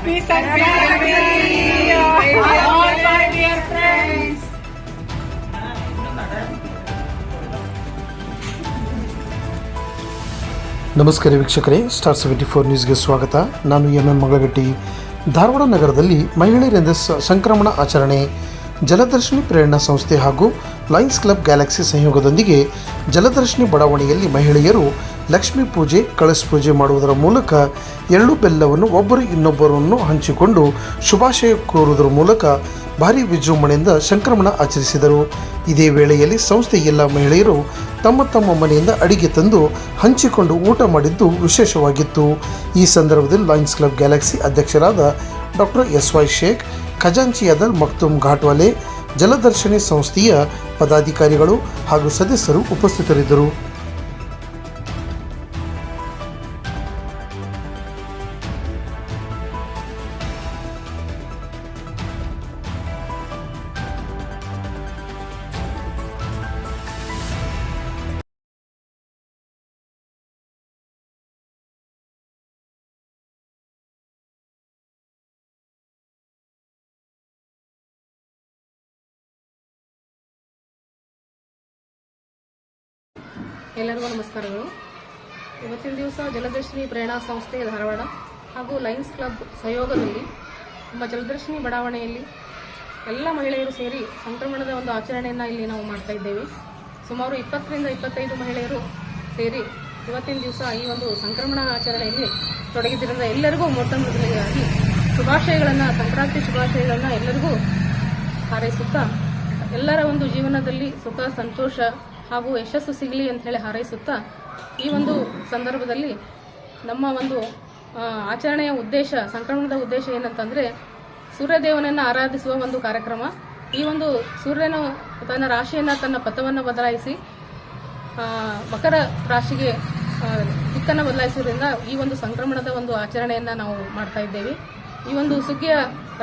ಮಾಡಿ. Happy Sankranti, all my dear friends. ನಮಸ್ಕಾರ ವೀಕ್ಷಕರೇ ಸ್ಟಾರ್ ಸೆವೆಂಟಿ ಫೋರ್ ನ್ಯೂಸ್ಗೆ ಸ್ವಾಗತ ನಾನು ಎಂ ಎಂ ಮಂಗಳಗಟ್ಟಿ ಧಾರವಾಡ ನಗರದಲ್ಲಿ ಮಹಿಳೆಯರಿಂದ ಸ- ಸಂಕ್ರಮಣ ಆಚರಣೆ ಜಲದರ್ಶಿನಿ ಪ್ರೇರಣಾ ಸಂಸ್ಥೆ ಹಾಗೂ ಲಯನ್ಸ್ ಕ್ಲಬ್ ಗ್ಯಾಲಕ್ಸಿ ಸಹಯೋಗದೊಂದಿಗೆ ಜಲದರ್ಶಿನಿ ಬಡಾವಣೆಯಲ್ಲಿ ಮಹಿಳೆಯರು ಲಕ್ಷ್ಮೀ ಪೂಜೆ, ಕಳಸ ಪೂಜೆ ಮಾಡುವುದರ ಮೂಲಕ ಎಳ್ಳು ಬೆಲ್ಲವನ್ನು ಒಬ್ಬರು ಇನ್ನೊಬ್ಬರನ್ನು ಹಂಚಿಕೊಂಡು ಶುಭಾಶಯ ಕೋರುವುದರ ಮೂಲಕ ಭಾರಿ ವಿಜೃಂಭಣೆಯಿಂದ ಸಂಕ್ರಮಣ ಆಚರಿಸಿದರು. ಇದೇ ವೇಳೆಯಲ್ಲಿ ಸಂಸ್ಥೆ ಎಲ್ಲ ಮಹಿಳೆಯರು ತಮ್ಮ ತಮ್ಮ ಮನೆಯಿಂದ ಅಡಿಗೆ ತಂದು ಹಂಚಿಕೊಂಡು ಊಟ ಮಾಡಿದ್ದು ವಿಶೇಷವಾಗಿತ್ತು. ಈ ಸಂದರ್ಭದಲ್ಲಿ ಲಯನ್ಸ್ ಕ್ಲಬ್ ಗ್ಯಾಲಕ್ಸಿ ಅಧ್ಯಕ್ಷರಾದ ಡಾಕ್ಟರ್ ಎಸ್ ವೈ ಶೇಖ್, ಖಜಾಂಚಿಯಾದ ಮಕ್ತುಮ್ ಘಾಟ್ವಾಲೆ, ಜಲದರ್ಶಿನಿ ಸಂಸ್ಥೆಯ ಪದಾಧಿಕಾರಿಗಳು ಹಾಗೂ ಸದಸ್ಯರು ಉಪಸ್ಥಿತರಿದ್ದರು. ಎಲ್ಲರಿಗೂ ನಮಸ್ಕಾರಗಳು. ಇವತ್ತಿನ ದಿವಸ ಜಲದರ್ಶಿನಿ ಪ್ರೇರಣಾ ಸಂಸ್ಥೆ ಧಾರವಾಡ ಹಾಗೂ ಲಯನ್ಸ್ ಕ್ಲಬ್ ಸಹಯೋಗದಲ್ಲಿ ನಮ್ಮ ಜಲದರ್ಶಿನಿ ಬಡಾವಣೆಯಲ್ಲಿ ಎಲ್ಲ ಮಹಿಳೆಯರು ಸೇರಿ ಸಂಕ್ರಮಣದ ಒಂದು ಆಚರಣೆಯನ್ನು ಇಲ್ಲಿ ನಾವು ಮಾಡ್ತಾ ಇದ್ದೇವೆ. ಸುಮಾರು ಇಪ್ಪತ್ತರಿಂದ ಇಪ್ಪತ್ತೈದು ಮಹಿಳೆಯರು ಸೇರಿ ಇವತ್ತಿನ ದಿವಸ ಈ ಒಂದು ಸಂಕ್ರಮಣ ಆಚರಣೆಯಲ್ಲಿ ತೊಡಗಿದ್ದರಿಂದ ಎಲ್ಲರಿಗೂ ಮೊಟ್ಟ ಮೊದಲಿಗಾಗಿ ಶುಭಾಶಯಗಳನ್ನು, ಸಂಕ್ರಾಂತಿ ಶುಭಾಶಯಗಳನ್ನು ಎಲ್ಲರಿಗೂ ಹಾರೈಸುತ್ತಾ ಎಲ್ಲರ ಒಂದು ಜೀವನದಲ್ಲಿ ಸುಖ, ಸಂತೋಷ ಹಾಗೂ ಯಶಸ್ಸು ಸಿಗಲಿ ಅಂತ ಹೇಳಿ ಹಾರೈಸುತ್ತಾ ಈ ಒಂದು ಸಂದರ್ಭದಲ್ಲಿ ನಮ್ಮ ಒಂದು ಆಚರಣೆಯ ಉದ್ದೇಶ, ಸಂಕ್ರಮಣದ ಉದ್ದೇಶ ಏನಂತಂದರೆ ಸೂರ್ಯದೇವನನ್ನು ಆರಾಧಿಸುವ ಒಂದು ಕಾರ್ಯಕ್ರಮ. ಈ ಒಂದು ಸೂರ್ಯನು, ತನ್ನ ರಾಶಿಯನ್ನು, ತನ್ನ ಪಥವನ್ನು ಬದಲಾಯಿಸಿ ಮಕರ ರಾಶಿಗೆ ದಿಕ್ಕನ್ನು ಬದಲಾಯಿಸುವುದರಿಂದ ಈ ಒಂದು ಸಂಕ್ರಮಣದ ಒಂದು ಆಚರಣೆಯನ್ನು ನಾವು ಮಾಡ್ತಾ ಇದ್ದೇವೆ. ಈ ಒಂದು ಸುಗ್ಗಿಯ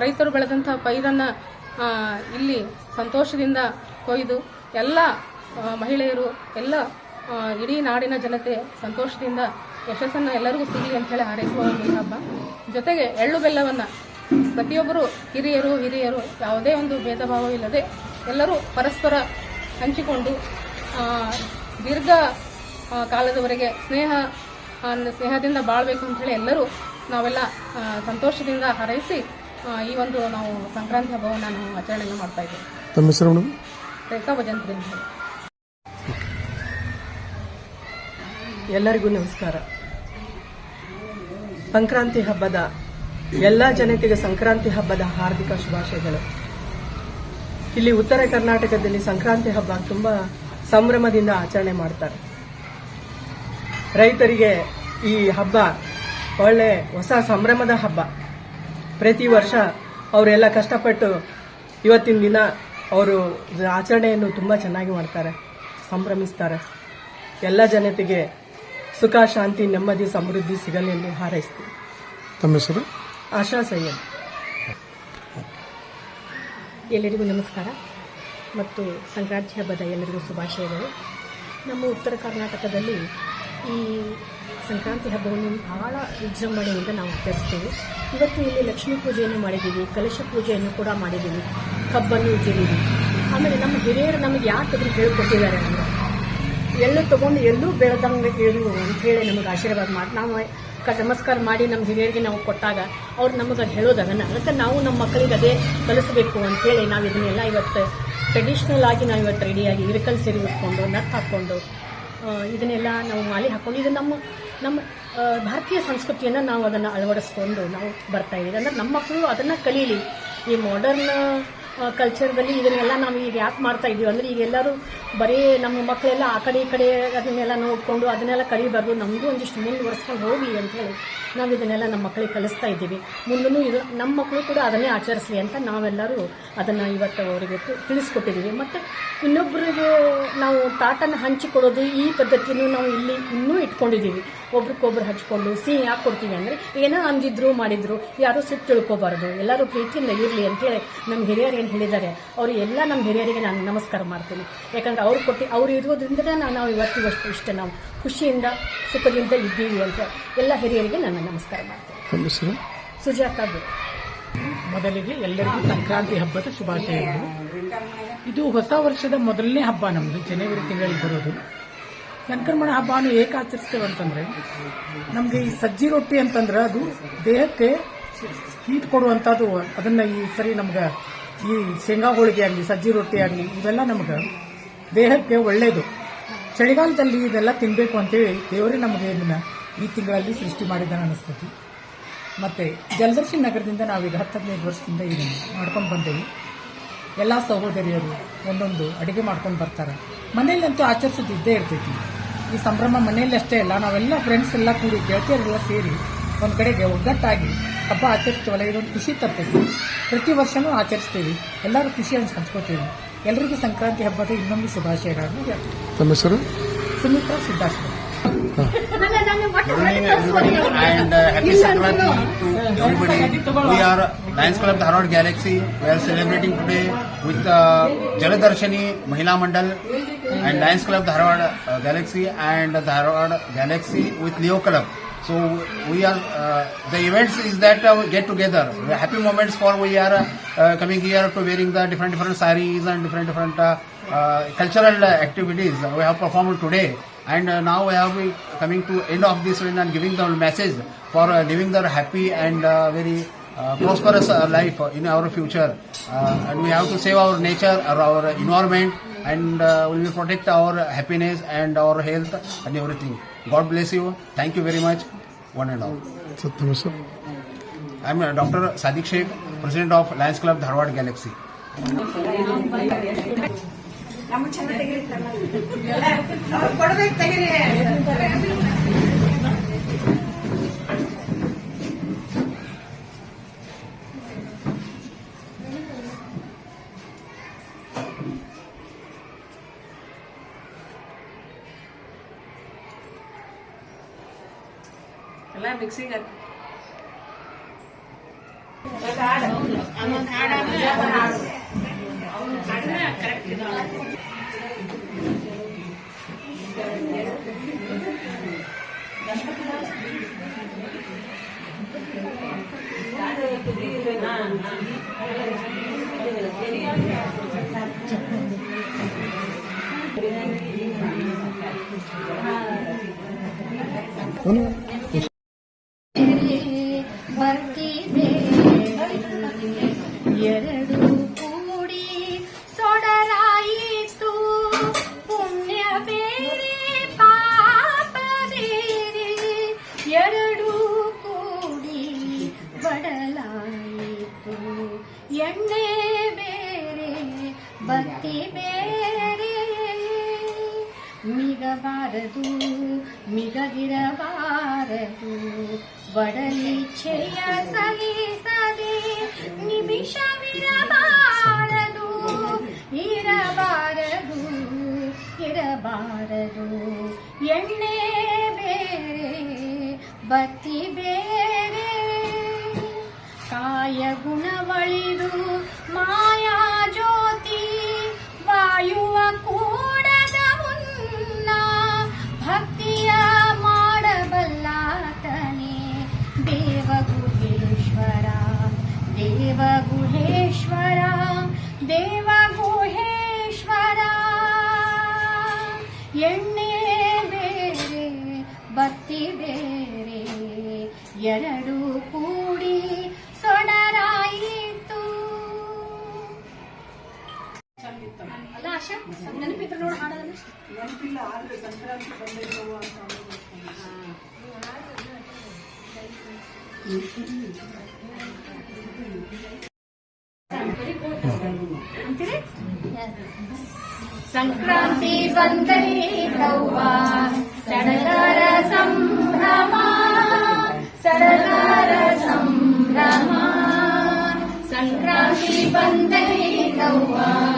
ರೈತರು ಬೆಳೆದಂಥ ಪೈರನ್ನು ಇಲ್ಲಿ ಸಂತೋಷದಿಂದ ಕೊಯ್ದು, ಎಲ್ಲ ಮಹಿಳೆಯರು ಎಲ್ಲ ಇಡೀ ನಾಡಿನ ಜನತೆ ಸಂತೋಷದಿಂದ ಯಶಸ್ಸನ್ನು ಎಲ್ಲರಿಗೂ ಸಿಗಲಿ ಅಂತ ಹೇಳಿ ಹಾರೈಸುವ ಒಂದು ಹಬ್ಬ. ಜೊತೆಗೆ ಎಳ್ಳು ಬೆಲ್ಲವನ್ನು ಪ್ರತಿಯೊಬ್ಬರು ಹಿರಿಯರು ಹಿರಿಯರು ಯಾವುದೇ ಒಂದು ಭೇದ ಭಾವವಿಲ್ಲದೆ ಎಲ್ಲರೂ ಪರಸ್ಪರ ಹಂಚಿಕೊಂಡು ದೀರ್ಘ ಕಾಲದವರೆಗೆ ಸ್ನೇಹ ಸ್ನೇಹದಿಂದ ಬಾಳ್ಬೇಕು ಅಂತ ಹೇಳಿ ಎಲ್ಲರೂ ನಾವೆಲ್ಲ ಸಂತೋಷದಿಂದ ಹಾರೈಸಿ ಈ ಒಂದು ನಾವು ಸಂಕ್ರಾಂತಿ ಹಬ್ಬವನ್ನು ನಾವು ಆಚರಣೆಯನ್ನು ಮಾಡ್ತಾ ಇದ್ದೇವೆ. ರೇಖಾ ಭಜಂತ್ರಿ ಅಂತ ಹೇಳಿ. ಎಲ್ಲರಿಗೂ ನಮಸ್ಕಾರ. ಸಂಕ್ರಾಂತಿ ಹಬ್ಬದ ಎಲ್ಲ ಜನತೆಗೆ ಸಂಕ್ರಾಂತಿ ಹಬ್ಬದ ಹಾರ್ದಿಕ ಶುಭಾಶಯಗಳು. ಇಲ್ಲಿ ಉತ್ತರ ಕರ್ನಾಟಕದಲ್ಲಿ ಸಂಕ್ರಾಂತಿ ಹಬ್ಬ ತುಂಬಾ ಸಂಭ್ರಮದಿಂದ ಆಚರಣೆ ಮಾಡ್ತಾರೆ. ರೈತರಿಗೆ ಈ ಹಬ್ಬ ಒಳ್ಳೆ ಹೊಸ ಸಂಭ್ರಮದ ಹಬ್ಬ. ಪ್ರತಿ ವರ್ಷ ಅವರೆಲ್ಲ ಕಷ್ಟಪಟ್ಟು ಇವತ್ತಿನ ದಿನ ಅವರು ಆಚರಣೆಯನ್ನು ತುಂಬ ಚೆನ್ನಾಗಿ ಮಾಡ್ತಾರೆ, ಸಂಭ್ರಮಿಸ್ತಾರೆ. ಎಲ್ಲ ಜನತೆಗೆ ಸುಖ ಶಾಂತಿ ನೆಮ್ಮದಿ ಸಮೃದ್ಧಿ ಸಿಗಲಿ ಎಂದು ಹಾರೈಸ್ತೀವಿ ತಮ್ಮ ಹೆಸರು? ಆಶಾ ಸೈಯದ್. ಎಲ್ಲರಿಗೂ ನಮಸ್ಕಾರ. ಮತ್ತು ಸಂಕ್ರಾಂತಿ ಹಬ್ಬದ ಎಲ್ಲರಿಗೂ ಶುಭಾಶಯಗಳು. ನಮ್ಮ ಉತ್ತರ ಕರ್ನಾಟಕದಲ್ಲಿ ಈ ಸಂಕ್ರಾಂತಿ ಹಬ್ಬವನ್ನು ಬಹಳ ವಿಜೃಂಭಣೆಯಿಂದ ನಾವು ಆಚರಿಸ್ತೀವಿ. ಇವತ್ತು ಇಲ್ಲಿ ಲಕ್ಷ್ಮೀ ಪೂಜೆಯನ್ನು ಮಾಡಿದ್ದೀವಿ ಕಲಶ ಪೂಜೆಯನ್ನು ಕೂಡ ಮಾಡಿದ್ದೀವಿ ಕಬ್ಬನ್ನು ಉಜ್ಜಿದ್ದೀವಿ ಆಮೇಲೆ ನಮ್ಮ ಹಿರಿಯರು ನಮಗೆ ಯಾಕೆ ಅದನ್ನು ಹೇಳಿಕೊಟ್ಟಿದ್ದಾರೆ ಅಂದರೆ ಎಳ್ಳು ತಗೊಂಡು ಎಲ್ಲೂ ಬೆಳೆದಂಗೆ ಇರು ಅಂತ ಹೇಳಿ ನಮಗೆ ಆಶೀರ್ವಾದ ಮಾಡಿ. ನಾವು ನಮಸ್ಕಾರ ಮಾಡಿ ನಮ್ಮ ಹಿರಿಯರಿಗೆ ನಾವು ಕೊಟ್ಟಾಗ ಅವ್ರು ನಮಗೆ ಹೇಳೋದು ಅದನ್ನು. ಅದಕ್ಕೆ ನಾವು ನಮ್ಮ ಮಕ್ಕಳಿಗೆ ಅದೇ ಕಲಿಸಬೇಕು ಅಂತ ಹೇಳಿ ನಾವು ಇದನ್ನೆಲ್ಲ ಇವತ್ತು ಟ್ರೆಡಿಷ್ನಲ್ ಆಗಿ ನಾವು ಇವತ್ತು ರೆಡಿಯಾಗಿ ಇರಕಲ್ ಸೇರಿ ಉಟ್ಕೊಂಡು ನತ್ತು ಹಾಕ್ಕೊಂಡು ಇದನ್ನೆಲ್ಲ ನಾವು ಮಾಲೆ ಹಾಕ್ಕೊಂಡು, ಇದು ನಮ್ಮ ನಮ್ಮ ಭಾರತೀಯ ಸಂಸ್ಕೃತಿಯನ್ನು ನಾವು ಅದನ್ನು ಅಳವಡಿಸ್ಕೊಂಡು ನಾವು ಬರ್ತಾ ಇದ್ದೀವಿ ಅಂದರೆ ನಮ್ಮ ಮಕ್ಕಳು ಅದನ್ನು ಕಲೀಲಿ. ಈ ಮಾಡರ್ನ್ ಕಲ್ಚರ್ದಲ್ಲಿ ಇದನ್ನೆಲ್ಲ ನಾವು ಈಗ ಯಾಕೆ ಮಾಡ್ತಾ ಇದೀವಿ? ಅಂದ್ರೆ ಈಗ ಎಲ್ಲರೂ ಬರೀ ನಮ್ಮ ಮಕ್ಕಳೆಲ್ಲ ಆ ಕಡೆ ಈ ಕಡೆ ಅದನ್ನೆಲ್ಲ ನೋಡಿಕೊಂಡು ಅದನ್ನೆಲ್ಲ ಕಲಿಬಾರ್ದು ನಮಗೂ ಒಂದಿಷ್ಟು ಮುಂದುವರ್ಸ್ಕೊಂಡು ಹೋಗಿ ಅಂತ ಹೇಳಿ ನಾವು ಇದನ್ನೆಲ್ಲ ನಮ್ಮ ಮಕ್ಕಳಿಗೆ ಕಲಿಸ್ತಾ ಇದ್ದೀವಿ. ಮುಂದೂ ಇದು ನಮ್ಮ ಮಕ್ಕಳು ಕೂಡ ಅದನ್ನೇ ಆಚರಿಸಲಿ ಅಂತ ನಾವೆಲ್ಲರೂ ಅದನ್ನು ಇವತ್ತು ಅವರಿಗೆ ತಿಳಿಸ್ಕೊಟ್ಟಿದ್ದೀವಿ. ಮತ್ತು ಇನ್ನೊಬ್ಬರಿಗೆ ನಾವು ತಾಟನ್ನು ಹಂಚಿಕೊಡೋದು ಈ ಪದ್ಧತಿಯನ್ನು ನಾವು ಇಲ್ಲಿ ಇನ್ನೂ ಇಟ್ಕೊಂಡಿದ್ದೀವಿ. ಒಬ್ರಿಗೊಬ್ರು ಹಚ್ಕೊಂಡು ಸಿಹಿ ಯಾಕೆ ಕೊಡ್ತೀವಿ ಅಂದರೆ ಏನೋ ಅಂದಿದ್ರು ಮಾಡಿದ್ರು ಯಾರು ಸಿಟ್ಟು ತಿಳ್ಕೊಬಾರ್ದು ಎಲ್ಲರೂ ಪ್ರೀತಿಯಿಂದ ಇರಲಿ ಅಂತೇಳಿ ನಮ್ಮ ಹಿರಿಯರು ಏನು ಹೇಳಿದ್ದಾರೆ ಅವರು ಎಲ್ಲ ನಮ್ಮ ಹಿರಿಯರಿಗೆ ನಾನು ನಮಸ್ಕಾರ ಮಾಡ್ತೀನಿ. ಯಾಕಂದ್ರೆ ಅವ್ರು ಕೊಟ್ಟು ಅವ್ರು ಇರೋದ್ರಿಂದ ನಾವು ನಾವು ಇವತ್ತಿಗಷ್ಟು ಇಷ್ಟ ನಾವು ಖುಷಿಯಿಂದ ಸುಖದಿಂದ ಇದ್ದೀವಿ ಅಂತ ಎಲ್ಲ ಹಿರಿಯರಿಗೆ ನಾನು ನಮಸ್ಕಾರ ಮಾಡ್ತೀನಿ. ಸುಜಾತ ಮೊದಲಿಗೆ ಎಲ್ಲರಿಗೂ ಸಂಕ್ರಾಂತಿ ಹಬ್ಬದ ಶುಭಾಶಯಗಳು. ಇದು ಹೊಸ ವರ್ಷದ ಮೊದಲನೇ ಹಬ್ಬ ನಮ್ಮದು ಜನವರಿ ತಿಂಗಳಿಗೆ ಬರೋದು. ಸಂಕ್ರಮಣ ಹಬ್ಬವನ್ನು ಏಕೆ ಆಚರಿಸ್ತೇವೆ ಅಂತಂದ್ರೆ, ನಮಗೆ ಈ ಸಜ್ಜಿ ರೊಟ್ಟಿ ಅಂತಂದ್ರೆ ಅದು ದೇಹಕ್ಕೆ ಹೀಟ್ ಕೊಡುವಂಥದ್ದು, ಅದನ್ನ ಈ ಸರಿ ನಮ್ಗೆ ಈ ಶೇಂಗಾ ಹೋಳಿಗೆ ಆಗಲಿ, ಸಜ್ಜಿ ರೊಟ್ಟಿ ಆಗಲಿ ಇವೆಲ್ಲ ನಮ್ಗೆ ದೇಹಕ್ಕೆ ಒಳ್ಳೆಯದು ಚಳಿಗಾಲದಲ್ಲಿ ಇದೆಲ್ಲ ತಿನ್ನಬೇಕು ಅಂತೇಳಿ ದೇವರೇ ನಮಗೆ ಇದನ್ನ ಈ ತಿಂಗಳಲ್ಲಿ ಸೃಷ್ಟಿ ಮಾಡಿದ್ದಾನೆ ಅನಿಸ್ತೈತಿ. ಮತ್ತೆ ಜಲದರ್ಶಿ ನಗರದಿಂದ ನಾವೀಗ ಹತ್ತು ವರ್ಷದಿಂದ ಇದನ್ನು ಮಾಡ್ಕೊಂಡು ಬಂದೇವಿ. ಎಲ್ಲ ಸಹೋದರಿಯರು ಒಂದೊಂದು ಅಡಿಗೆ ಮಾಡ್ಕೊಂಡು ಬರ್ತಾರೆ. ಮನೆಯಲ್ಲಂತೂ ಆಚರಿಸೋದು ಇದ್ದೇ ಇರ್ತೈತಿ. ಈ ಸಂಭ್ರಮ ಮನೆಯಲ್ಲಿ ಅಷ್ಟೇ ಅಲ್ಲ ನಾವೆಲ್ಲ ಫ್ರೆಂಡ್ಸ್ ಎಲ್ಲ ಕೂಡಿ ಗೆಳತಿಯರೆಲ್ಲ ಸೇರಿ ಒಂದು ಕಡೆಗೆ ಒಗ್ಗಟ್ಟಾಗಿ ಹಬ್ಬ ಆಚರಿಸ್ತೀವಲ್ಲ ಇದೊಂದು ಖುಷಿ ತರ್ತೈತಿ ಪ್ರತಿ ವರ್ಷವೂ ಆಚರಿಸ್ತೀವಿ ಎಲ್ಲರೂ ಖುಷಿಯನ್ನು ಹಂಚ್ಕೋತೀವಿ ಎಲ್ಲರಿಗೂ ಸಂಕ್ರಾಂತಿ ಹಬ್ಬದ ಇನ್ನೊಂದು ಶುಭಾಶಯಗಳನ್ನು ಹೇಳ್ತೀವಿ ತಮ್ಮ ಹೆಸರು Sumitra Siddashwar Dharwad Galaxy and uh, happy Sankranti to everybody. We are Lions Club Dharwad Galaxy. We are celebrating today with uh, Jaladarshani Mahila Mandal and Lions Club Dharwad uh, Galaxy and Dharwad Galaxy with Leo Club. So we are uh, the events is that uh, get together. Happy moments for we are uh, coming here to wearing the different different saris and different different uh, uh, cultural activities we have performed today. And uh, now we have been coming to end of this and giving the message for uh, living the happy and uh, very uh, prosperous uh, life in our future. Uh, and we have to save our nature, our, our environment, and uh, we will protect our happiness and our health and everything. God bless you. Thank you very much, one and all. Sir ತಮ್ಮ ಹೆಸರು I am uh, Dr. Sadiq Sheikh, President of Lions Club Dharwad Galaxy. ಬರ್ತಿದೆ ಮಿಗಬಾರದು, ಮಿಗದಿರಬಾರದು. ಬಡಲಿಚ್ಛೆಯ ಸಲಿಸದೆ ನಿಮಿಷವಿರಬಾರದು, ಇರಬಾರದು ಇರಬಾರದು. ಎಣ್ಣೆ ಬೇರೆ, ಬತ್ತಿ ಬೇರೆ, ಕಾಯ ಗುಣವಳಿದು ಮಾಯಾ ಜ್ಯೋತಿ, ವಾಯುವ ಕೂಡದ ದೇವಗುಹೇಶ್ವರ ದೇವಗುಹೇಶ್ವರ. ಎಣ್ಣೆ ಬೇರೆ ಬತ್ತಿ ಬೇರೆ ಎರಡು ಕೂಡಿ ಸೊಣರಾಯಿತು. ಅಲ್ಲ ಆಶಾ ನೆನಪಿದ್ರು ನೋಡಿ ಹಾಡೋದನ್ನ. ಅಂತೀರಿ ಸಂಕ್ರಾಂತಿ ಬಂದೈತವ್ವ ಸಡಗರ ಸಂಭ್ರಮ ಸಡಗರ ಸಂಭ್ರಮ ಸಂಕ್ರಾಂತಿ ಬಂದೈತವ್ವ ಸಡಗರ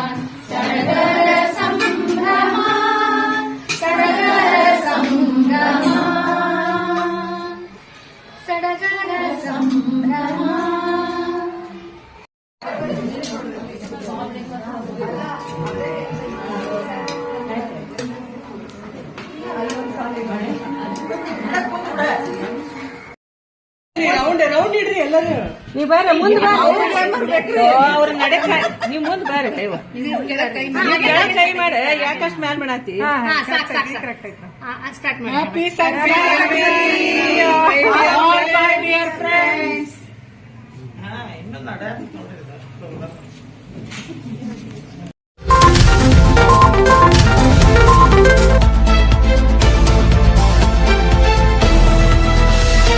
ನೀ ಬರ್ರಿ ಮುಂದೆ ಅವ್ರ ನಡೆ ನೀವ್ ಮುಂದ್ ಬರ್ರಿ ಅಯ್ಯವ್ವ. ನೀವ್ ಕೆಳಗ್ ಕೈ ಮಾಡ ಯಾಕಷ್ಟು ಮ್ಯಾಲ್ ಮಾಡಾತಿ? ಹಾ ಸಾಕು ಸಾಕು ಸಾಕು. ಸ್ಟಾರ್ಟ್ ಮಾಡಿ. ಹ್ಯಾಪಿ ಸಂಕ್ರಾಂತಿ